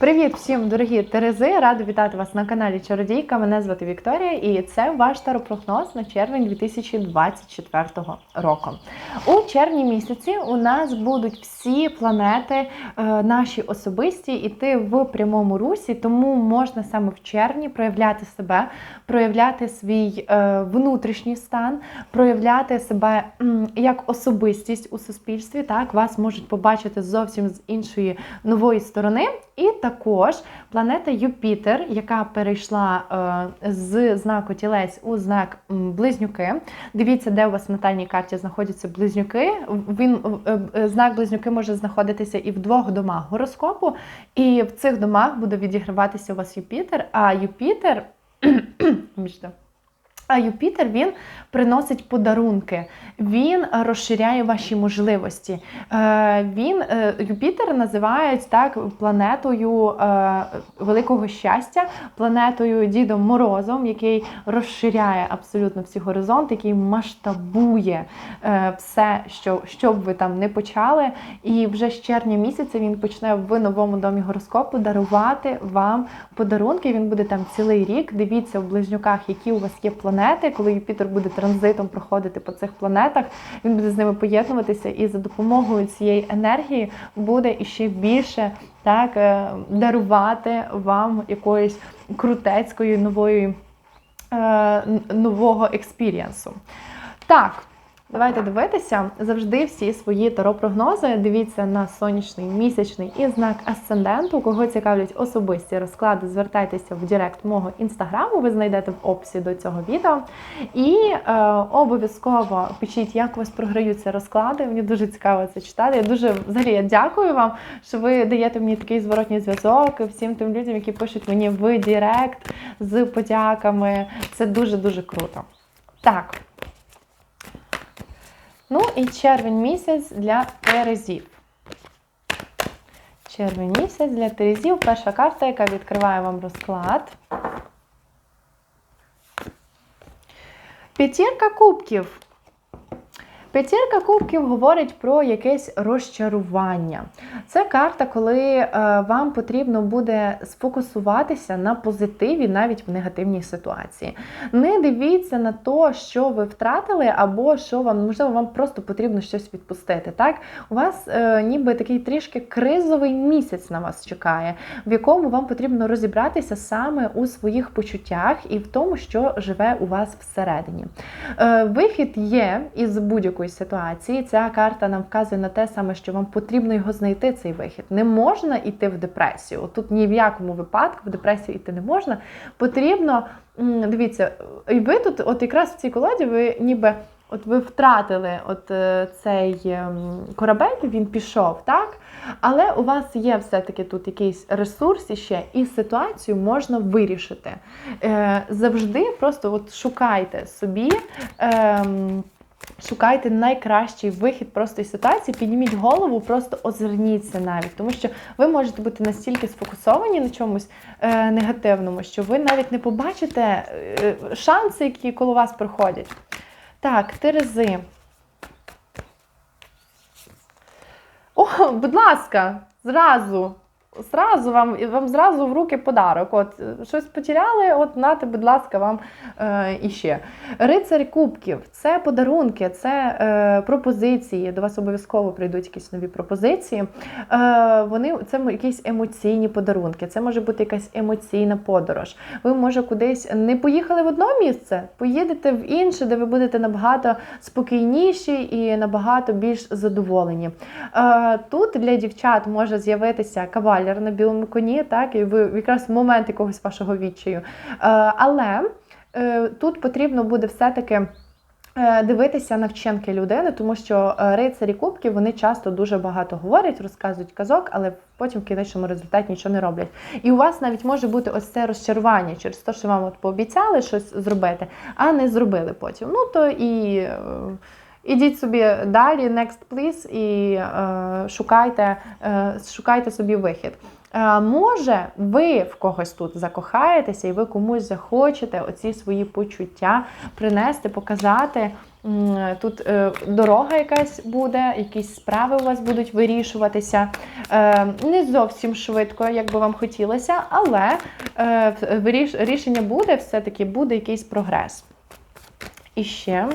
Привіт всім, дорогі Терези! Рада вітати вас на каналі Чародійка. Мене звати Вікторія, і це ваш таропрогноз на червень 2024 року. У червні місяці у нас будуть всі планети е, наші особисті іти в прямому русі, тому можна саме в червні проявляти себе, проявляти свій е, внутрішній стан, проявляти себе як особистість у суспільстві. Так, вас можуть побачити зовсім з іншої нової сторони. І також планета Юпітер, яка перейшла е, з знаку тілець у знак близнюки. Дивіться, де у вас в натальній карті знаходяться близнюки. Він е, е, знак близнюки може знаходитися і в двох домах гороскопу, і в цих домах буде відіграватися у вас Юпітер. А Юпітер. а Юпітер він приносить подарунки, він розширяє ваші можливості. Е, Він е, Юпітер називають так планетою е, великого щастя, планетою Дідом Морозом, який розширяє абсолютно всі горизонти, який масштабує е, все, що, що б ви там не почали. І вже з червня місяця він почне в новому домі гороскопу дарувати вам подарунки. Він буде там цілий рік. Дивіться в близнюках, які у вас є планети. Коли Юпітер буде транзитом проходити по цих планетах, він буде з ними поєднуватися, і за допомогою цієї енергії буде іще більше так е, дарувати вам якоїсь крутецької нової е, нового експірієнсу. Так. Давайте дивитися завжди всі свої таро-прогнози. Дивіться на сонячний, місячний і знак асценденту. Кого цікавлять особисті розклади, звертайтеся в Директ мого інстаграму. Ви знайдете в описі до цього відео. І е, обов'язково пишіть, як у вас програються розклади. Мені дуже цікаво це читати. Я дуже взагалі я дякую вам, що ви даєте мені такий зворотній зв'язок всім тим людям, які пишуть мені в Директ з подяками. Це дуже дуже круто. Так. Ну і червень місяць для Терезів. Червень місяць для Терезів. Перша карта, яка відкриває вам розклад. П'ятірка кубків. П'ятірка кубків говорить про якесь розчарування. Це карта, коли е, вам потрібно буде сфокусуватися на позитиві навіть в негативній ситуації. Не дивіться на те, що ви втратили, або що вам, можливо, вам просто потрібно щось відпустити. Так? У вас е, ніби такий трішки кризовий місяць на вас чекає, в якому вам потрібно розібратися саме у своїх почуттях і в тому, що живе у вас всередині. Е, вихід є із будь-якої ситуації. Ця карта нам вказує на те саме, що вам потрібно його знайти, цей вихід. Не можна йти в депресію. Тут ні в якому випадку в депресію йти не можна. Потрібно, дивіться, і ви тут, от якраз в цій колоді, ви ніби. От ви втратили от е, цей ем, корабель, він пішов, так? Але у вас є все-таки тут якийсь ресурс іще, і ситуацію можна вирішити. Е, завжди просто от шукайте собі. Шукайте найкращий вихід просто із ситуації, підніміть голову, просто озирніться навіть, тому що ви можете бути настільки сфокусовані на чомусь е, негативному, що ви навіть не побачите е, шанси, які коло вас проходять. Так, Терези. О, будь ласка, зразу. Зразу вам, вам зразу в руки подарок. От е, щось потеряли, от нате, будь ласка, вам е, іще. Рицарь кубків це подарунки, це е, пропозиції. До вас обов'язково прийдуть якісь нові пропозиції. Е, вони це якісь емоційні подарунки. Це може бути якась емоційна подорож. Ви може кудись не поїхали в одне місце, поїдете в інше, де ви будете набагато спокійніші і набагато більш задоволені. Е, Тут для дівчат може з'явитися кавалер на білому коні, так, і ви якраз в момент якогось вашого відчаю. Е, Але е, тут потрібно буде все-таки. е, Дивитися на вчинки людини, тому що рицарі кубків вони часто дуже багато говорять, розказують казок, але потім в кінечному результаті нічого не роблять. І у вас навіть може бути ось це розчарування через те, що вам от пообіцяли щось зробити, а не зробили потім. Ну то і. Ідіть собі далі, next please, і е, шукайте, е, шукайте собі вихід. Е, може, ви в когось тут закохаєтеся, і ви комусь захочете оці свої почуття принести, показати. тут е, дорога якась буде, якісь справи у вас будуть вирішуватися. Е, Не зовсім швидко, як би вам хотілося, але е, рішення буде, все-таки буде якийсь прогрес. І ще.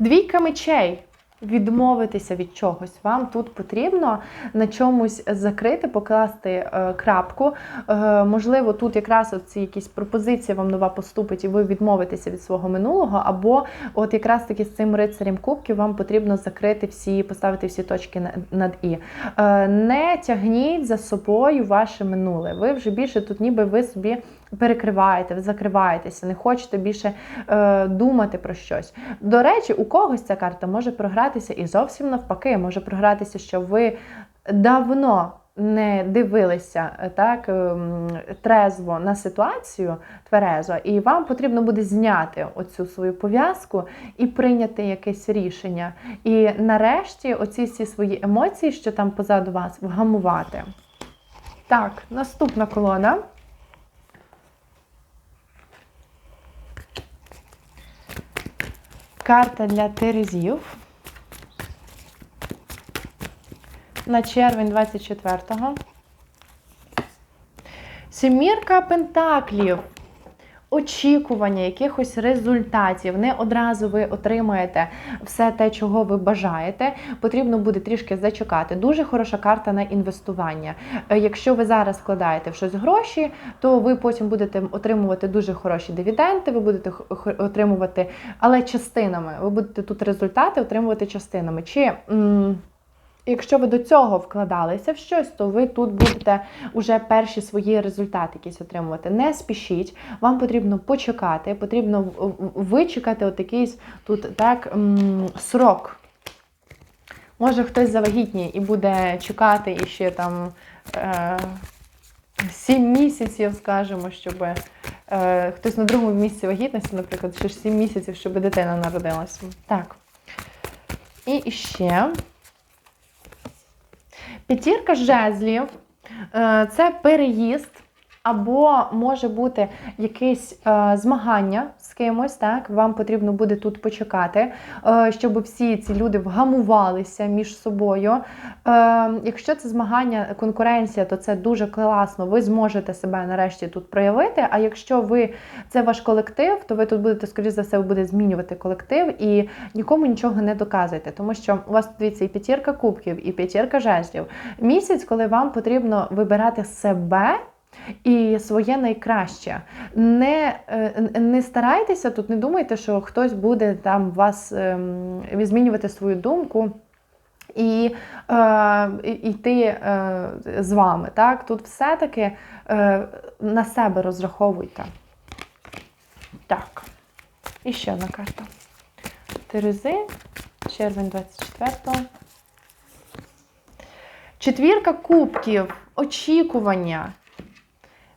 Двійка мечей. Відмовитися від чогось. Вам тут потрібно на чомусь закрити, покласти е, крапку. Е, можливо, тут якраз ці якісь пропозиції вам нова поступить, і ви відмовитеся від свого минулого, або от якраз таки з цим рицарем кубків вам потрібно закрити всі, поставити всі точки над і. Е, не тягніть за собою ваше минуле. Ви вже більше тут, ніби ви собі перекриваєте, закриваєтеся, не хочете більше е, думати про щось. До речі, у когось ця карта може програтися і зовсім навпаки, може програтися, що ви давно. Не дивилися е, так ем, трезво на ситуацію тверезо, і вам потрібно буде зняти оцю свою пов'язку і прийняти якесь рішення. І нарешті оці всі свої емоції, що там позаду вас, вгамувати. Так, наступна колода. Карта для Терезів. На червень 24-го. Сімірка Пентаклів. Очікування якихось результатів. Не одразу ви отримаєте все те, чого ви бажаєте. Потрібно буде трішки зачекати. Дуже хороша карта на інвестування. Е, Якщо ви зараз вкладаєте в щось гроші, то ви потім будете отримувати дуже хороші дивіденди, ви будете отримувати, але частинами. Ви будете тут результати отримувати частинами. Чи Якщо ви до цього вкладалися в щось, то ви тут будете уже перші свої результати якісь отримувати. Не спішіть, вам потрібно почекати, потрібно вичекати от якийсь тут так срок. Може хтось завагітніє і буде чекати і ще там е, 7 місяців, скажімо, щоб е, хтось на другому місці вагітності, наприклад, ще ж 7 місяців, щоб дитина народилася. Так. І ще. П'ятірка жезлів е, це переїзд, або може бути якесь е, змагання з кимось. Так, вам потрібно буде тут почекати, е, щоб всі ці люди вгамувалися між собою. Е, Якщо це змагання, конкуренція, то це дуже класно. Ви зможете себе нарешті тут проявити. А якщо ви це ваш колектив, то ви тут будете, скоріш за все, ви будете змінювати колектив і нікому нічого не доказуєте, тому що у вас дивіться і п'ятірка кубків, і п'ятірка жезлів. Місяць, коли вам потрібно вибирати себе. І своє найкраще. Не, е, не старайтеся тут, не думайте, що хтось буде там вас ем, змінювати свою думку і е, йти е, з вами. Так? Тут все-таки е, на себе розраховуйте. Так. І ще одна карта. Терези, червень 24-го. Четвірка кубків, очікування.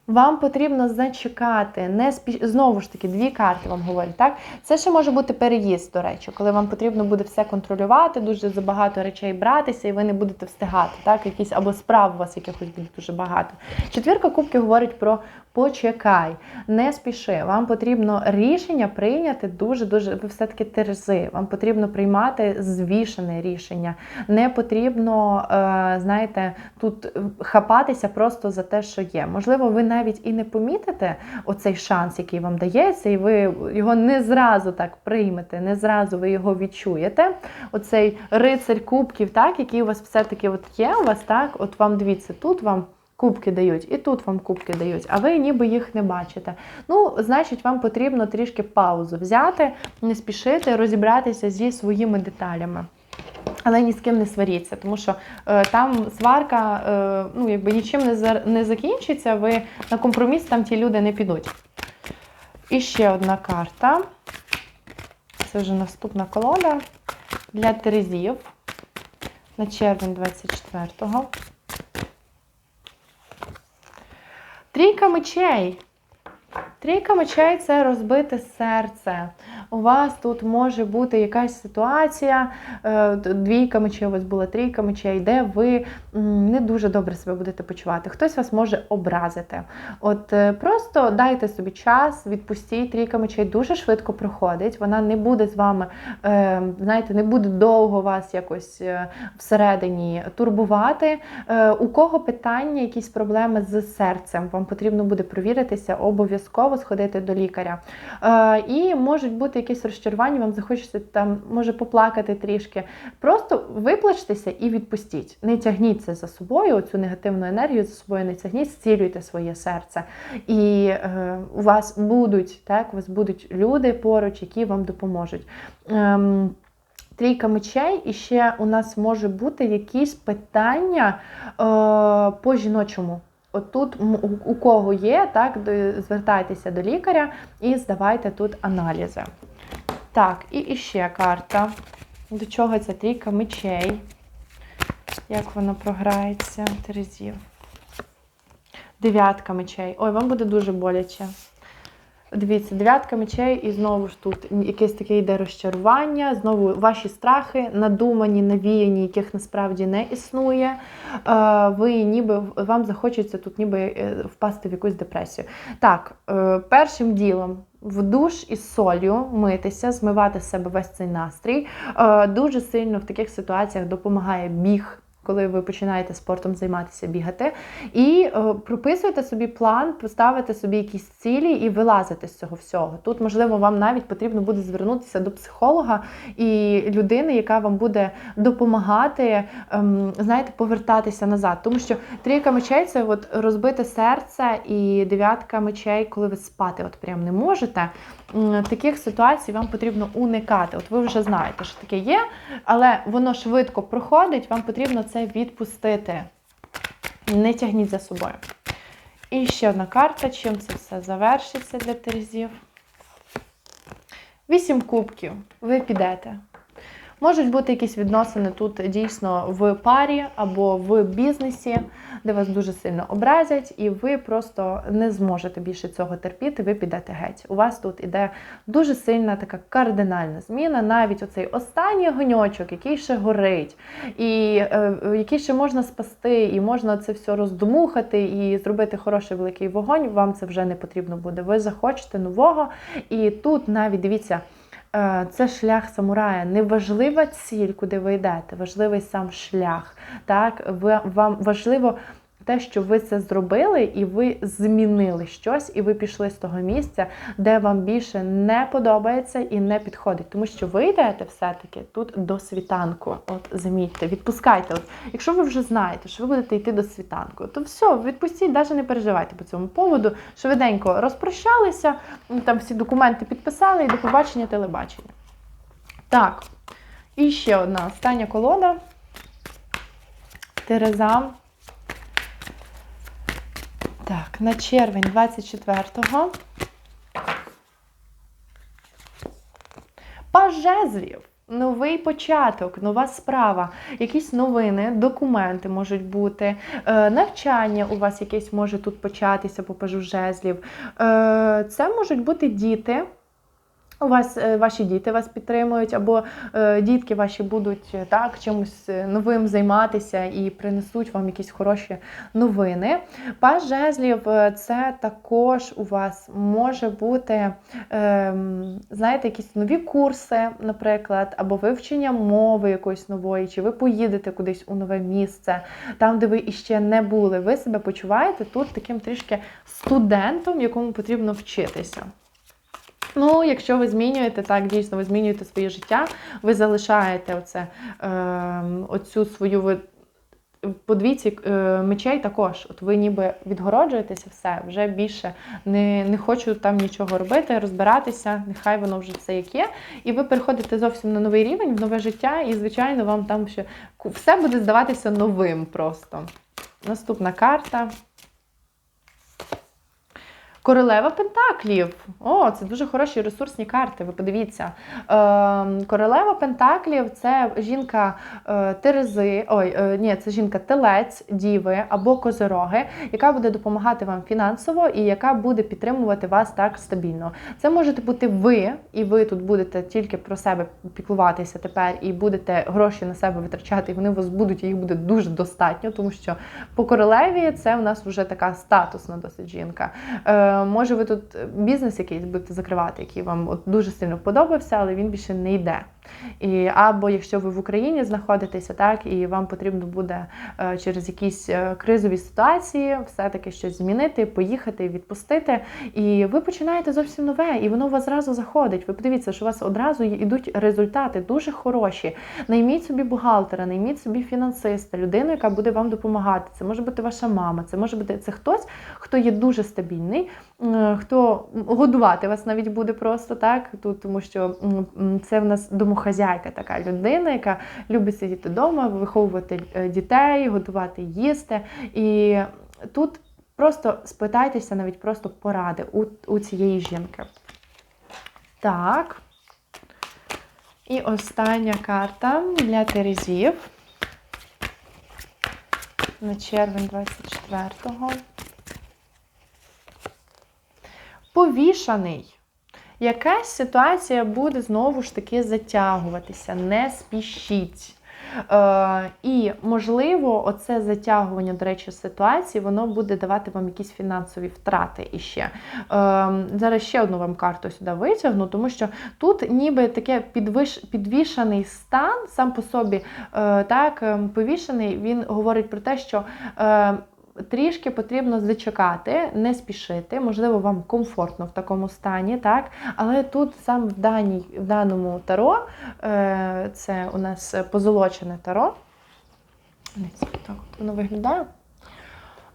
Вам потрібно зачекати, не спі... знову ж таки, дві карти вам говорять, так? Це ще може бути переїзд, до речі, коли вам потрібно буде все контролювати, дуже забагато речей братися, і ви не будете встигати, так? Якісь або справ у вас якихось буде дуже багато. Четвірка кубків говорить про почекай, не спіши. Вам потрібно рішення прийняти дуже-дуже. Ви все-таки терези. Вам потрібно приймати звішене рішення. Не потрібно, е, знаєте, тут хапатися просто за те, що є. Можливо, ви навіть і не помітите оцей шанс, який вам дається, і ви його не зразу так приймете, не зразу ви його відчуєте. Оцей рицарь кубків, так, який у вас все-таки от є, у вас так, от вам дивіться, тут вам. Кубки дають, і тут вам кубки дають, а ви ніби їх не бачите. Ну, значить, вам потрібно трішки паузу взяти, не спішити, розібратися зі своїми деталями. Але ні з ким не сваріться, тому що е, там сварка е, ну, якби нічим не, за, не закінчиться, ви на компроміс там ті люди не підуть. І ще одна карта. Це вже наступна колода для Терезів на червень 24-го. Трійка мечей. Трійка мечей це розбите серце. У вас тут може бути якась ситуація, е, двійка мечей, у вас була трійка мечей, де ви не дуже добре себе будете почувати. Хтось вас може образити. От е, просто дайте собі час, відпустіть, трійка мечей дуже швидко проходить. Вона не буде з вами, е, знаєте, не буде довго вас якось всередині турбувати. У кого питання, якісь проблеми з серцем, вам потрібно буде провіритися, обов'язково сходити до лікаря. І можуть бути якісь розчарування, вам захочеться там, може поплакати трішки. Просто виплачтеся і відпустіть. Не тягніть це за собою, цю негативну енергію за собою не тягніть, зцілюйте своє серце. І е, у вас будуть, так, у вас будуть люди поруч, які вам допоможуть. Ем, Трійка мечей, і ще у нас може бути якісь питання е, по жіночому. От тут у кого є, так, звертайтеся до лікаря і здавайте тут аналізи. Так, і іще карта. До чого ця трійка мечей? Як воно програється? Терезів. Дев'ятка мечей. Ой, вам буде дуже боляче. Дивіться, дев'ятка мечей, і знову ж тут якесь таке йде розчарування, знову ваші страхи, надумані, навіяні, яких насправді не існує. Е, Ви ніби вам захочеться тут ніби е, впасти в якусь депресію. Так, е, першим ділом. В душ із солью митися, змивати з себе весь цей настрій. Дуже сильно в таких ситуаціях допомагає біг, коли ви починаєте спортом займатися, бігати. І е, прописуйте собі план, поставити собі якісь цілі і вилазити з цього всього. Тут, можливо, вам навіть потрібно буде звернутися до психолога і людини, яка вам буде допомагати, ем, знаєте, повертатися назад. Тому що трійка мечей це от розбите серце, і дев'ятка мечей, коли ви спати от прям не можете. Таких ситуацій вам потрібно уникати. От ви вже знаєте, що таке є, але воно швидко проходить, вам потрібно це відпустити. Не тягніть за собою. І ще одна карта, чим це все завершиться для Терезів. Вісім кубків. Ви підете. Можуть бути якісь відносини тут дійсно в парі або в бізнесі, де вас дуже сильно образять, і ви просто не зможете більше цього терпіти, ви підете геть. У вас тут іде дуже сильна така кардинальна зміна, навіть оцей останній гоньочок, який ще горить, і е, який ще можна спасти, і можна це все роздмухати і зробити хороший великий вогонь. Вам це вже не потрібно буде. Ви захочете нового. І тут навіть дивіться. Е, Це шлях самурая. Не важлива ціль, куди ви йдете, важливий сам шлях. Так? Вам важливо те, що ви це зробили, і ви змінили щось, і ви пішли з того місця, де вам більше не подобається і не підходить. Тому що ви йдете все-таки тут до світанку. От замітьте, відпускайте. От, якщо ви вже знаєте, що ви будете йти до світанку, то все, відпустіть, навіть не переживайте по цьому поводу. Швиденько розпрощалися, там всі документи підписали і до побачення телебачення. Так, і ще одна остання колода. Тереза. Так, на червень 24-го. Паж жезлів. Новий початок, нова справа, якісь новини, документи можуть бути, е, навчання у вас якесь може тут початися по пажу жезлів. Е, це можуть бути діти. У вас е, ваші діти вас підтримують, або е, дітки ваші будуть е, так чимось е, новим займатися і принесуть вам якісь хороші новини. Паж жезлів е, це також у вас може бути, ем, знаєте, якісь нові курси, наприклад, або вивчення мови якоїсь нової, чи ви поїдете кудись у нове місце, там, де ви іще не були. Ви себе почуваєте тут таким трішки студентом, якому потрібно вчитися. Ну, якщо ви змінюєте, так, дійсно, ви змінюєте своє життя, ви залишаєте оце, е, оцю свою по двійці е, мечей також. От ви ніби відгороджуєтеся все, вже більше не, не хочу там нічого робити, розбиратися, нехай воно вже все як є. І ви переходите зовсім на новий рівень, в нове життя, і, звичайно, вам там ще все буде здаватися новим просто. Наступна карта. Королева Пентаклів. О, це дуже хороші ресурсні карти. Ви подивіться. Е, Королева Пентаклів це жінка е, Терези, ой, е, ні, це жінка Телець, Діви або Козороги, яка буде допомагати вам фінансово і яка буде підтримувати вас так стабільно. Це можете бути ви, і ви тут будете тільки про себе піклуватися тепер, і будете гроші на себе витрачати, і вони у вас будуть, і їх буде дуже достатньо, тому що по королеві це у нас вже така статусна досить жінка. Е, може, ви тут бізнес якийсь будете закривати, який вам от дуже сильно подобався, але він більше не йде. І, Або якщо ви в Україні знаходитеся, так і вам потрібно буде е, через якісь е, кризові ситуації все-таки щось змінити, поїхати, відпустити. І ви починаєте зовсім нове, і воно у вас зразу заходить. Ви подивіться, що у вас одразу йдуть результати дуже хороші. Найміть собі бухгалтера, найміть собі фінансиста, людину, яка буде вам допомагати. Це може бути ваша мама, це може бути це хтось, хто є дуже стабільний, хто годувати вас навіть буде просто так, тут, тому що це в нас домохазяйка, така людина, яка любить сидіти вдома, виховувати е, дітей, готувати їсти. І тут просто спитайтеся навіть просто поради у, у цієї жінки. Так. І остання карта для Терезів на червень 24-го. Повішаний. Якась ситуація буде знову ж таки затягуватися, не спішіть. Е, І, можливо, оце затягування, до речі, ситуації, воно буде давати вам якісь фінансові втрати іще. Е, Зараз ще одну вам карту сюди витягну, тому що тут ніби таке підвиш, підвішаний стан, сам по собі е, так, е, повішений, він говорить про те, що. Е, трішки потрібно зачекати, не спішити. Можливо, вам комфортно в такому стані, так? Але тут саме в даній, в даному таро, е, це у нас позолочене таро. Так от воно виглядає.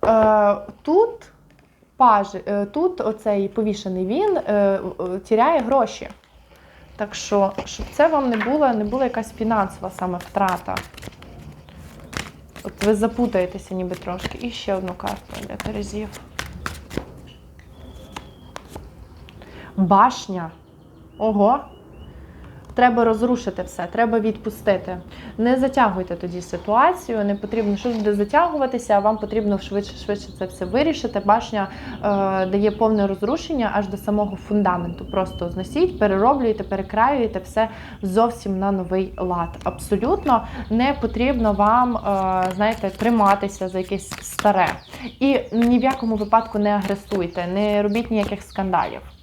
Е, Тут е, тут оцей повішений він тіряє гроші. Так що, щоб це вам не була, не була якась фінансова саме втрата. От ви запутаєтеся ніби трошки. І ще одну карту для Терезів. Башня. Ого. Треба розрушити все, треба відпустити. Не затягуйте тоді ситуацію, не потрібно щось буде затягуватися, а вам потрібно швидше швидше це все вирішити. Башня е, дає повне розрушення аж до самого фундаменту. Просто зносіть, перероблюєте, перекраюєте все зовсім на новий лад. Абсолютно не потрібно вам, е, знаєте, триматися за якесь старе. І ні в якому випадку не агресуйте, не робіть ніяких скандалів.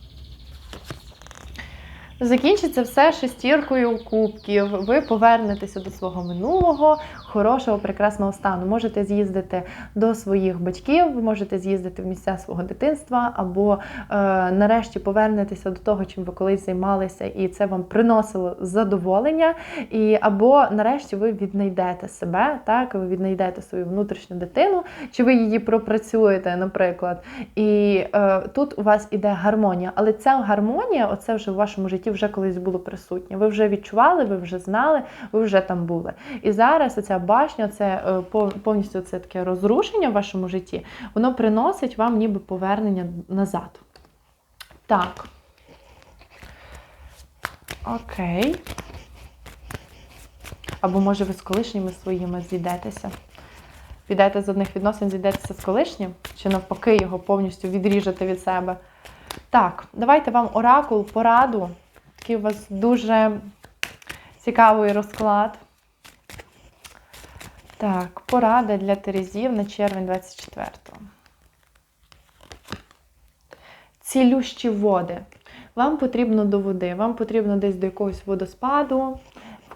Закінчиться все шестіркою кубків. Ви повернетеся до свого минулого, хорошого, прекрасного стану. Можете з'їздити до своїх батьків, ви можете з'їздити в місця свого дитинства, або е, нарешті повернетеся до того, чим ви колись займалися, і це вам приносило задоволення. І або нарешті ви віднайдете себе, так ви віднайдете свою внутрішню дитину, чи ви її пропрацюєте, наприклад. І е, тут у вас іде гармонія, але ця гармонія, оце вже в вашому житті вже колись було присутнє. Ви вже відчували, ви вже знали, ви вже там були. І зараз оця башня, це е, повністю це таке розрушення в вашому житті, воно приносить вам ніби повернення назад. Так. Окей. Або, може, ви з колишніми своїми зійдетеся. Підете з одних відносин, зійдетеся з колишнім, чи навпаки, його повністю відріжете від себе. Так, давайте вам оракул, пораду. Такий у вас дуже цікавий розклад. Так, порада для Терезів на червень 24-го. Цілющі води. Вам потрібно до води, вам потрібно десь до якогось водоспаду,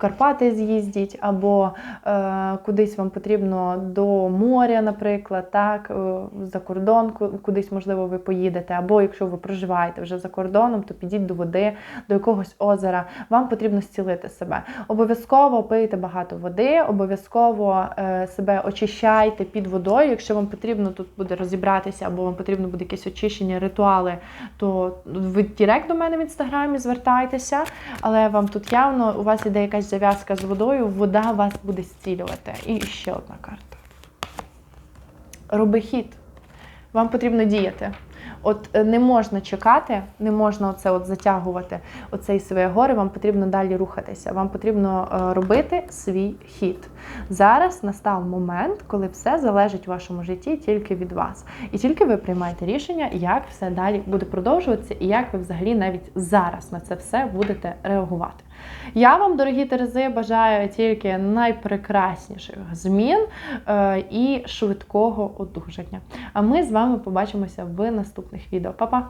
Карпати з'їздіть, або е, кудись вам потрібно до моря, наприклад, так, е, за кордон, кудись, можливо, ви поїдете, або якщо ви проживаєте вже за кордоном, то підіть до води, до якогось озера. Вам потрібно зцілити себе. Обов'язково пийте багато води, обов'язково е, себе очищайте під водою. Якщо вам потрібно тут буде розібратися, або вам потрібно буде якесь очищення, ритуали, то ви директ до мене в інстаграмі звертайтеся, але вам тут явно у вас іде якась зав'язка з водою, вода вас буде зцілювати. І ще одна карта. Роби хід. Вам потрібно діяти. От е, не можна чекати, не можна оце от затягувати оцей своє горе. Вам потрібно далі рухатися. Вам потрібно е, робити свій хід. Зараз настав момент, коли все залежить у вашому житті тільки від вас, і тільки ви приймаєте рішення, як все далі буде продовжуватися, і як ви взагалі навіть зараз на це все будете реагувати. Я вам, дорогі Терези, бажаю тільки найпрекрасніших змін е, і швидкого одужання. А ми з вами побачимося в наступних відео. Па-па!